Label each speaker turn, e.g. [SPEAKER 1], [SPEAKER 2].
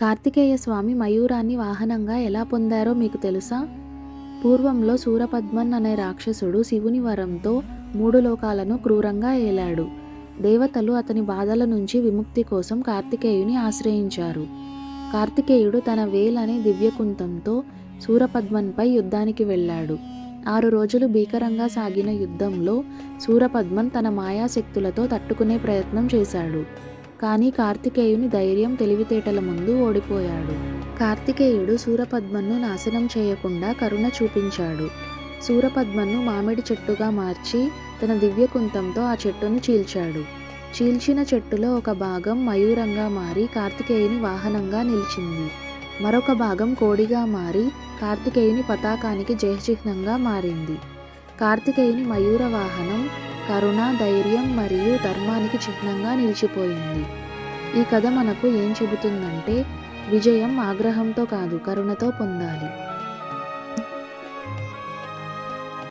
[SPEAKER 1] కార్తికేయ స్వామి మయూరాన్ని వాహనంగా ఎలా పొందారో మీకు తెలుసా? పూర్వంలో సూరపద్మన్ అనే రాక్షసుడు శివుని వరంతో మూడు లోకాలను క్రూరంగా ఏలాడు. దేవతలు అతని బాధల నుంచి విముక్తి కోసం కార్తికేయుని ఆశ్రయించారు. కార్తికేయుడు తన వేల్ అనే దివ్యకుంతంతో సూరపద్మన్పై యుద్ధానికి వెళ్ళాడు. ఆరు రోజులు భీకరంగా సాగిన యుద్ధంలో సూరపద్మన్ తన మాయాశక్తులతో తట్టుకునే ప్రయత్నం చేశాడు. కానీ కార్తికేయుని ధైర్యం తెలివితేటల ముందు ఓడిపోయాడు. కార్తికేయుడు సూరపద్మన్ను నాశనం చేయకుండా కరుణ చూపించాడు. సూరపద్మన్ను మామిడి చెట్టుగా మార్చి తన దివ్యకుంతంతో ఆ చెట్టును చీల్చాడు. చీల్చిన చెట్టులో ఒక భాగం మయూరంగా మారి కార్తికేయుని వాహనంగా నిలిచింది. మరొక భాగం కోడిగా మారి కార్తికేయుని పతాకానికి జయచిహ్నంగా మారింది. కార్తికేయుని మయూర వాహనం కరుణ ధైర్యం మరియు ధర్మానికి చిహ్నంగా నిలిచిపోయింది. ఈ కథ మనకు ఏం చెబుతుందంటే విజయం ఆగ్రహంతో కాదు కరుణతో పొందాలి.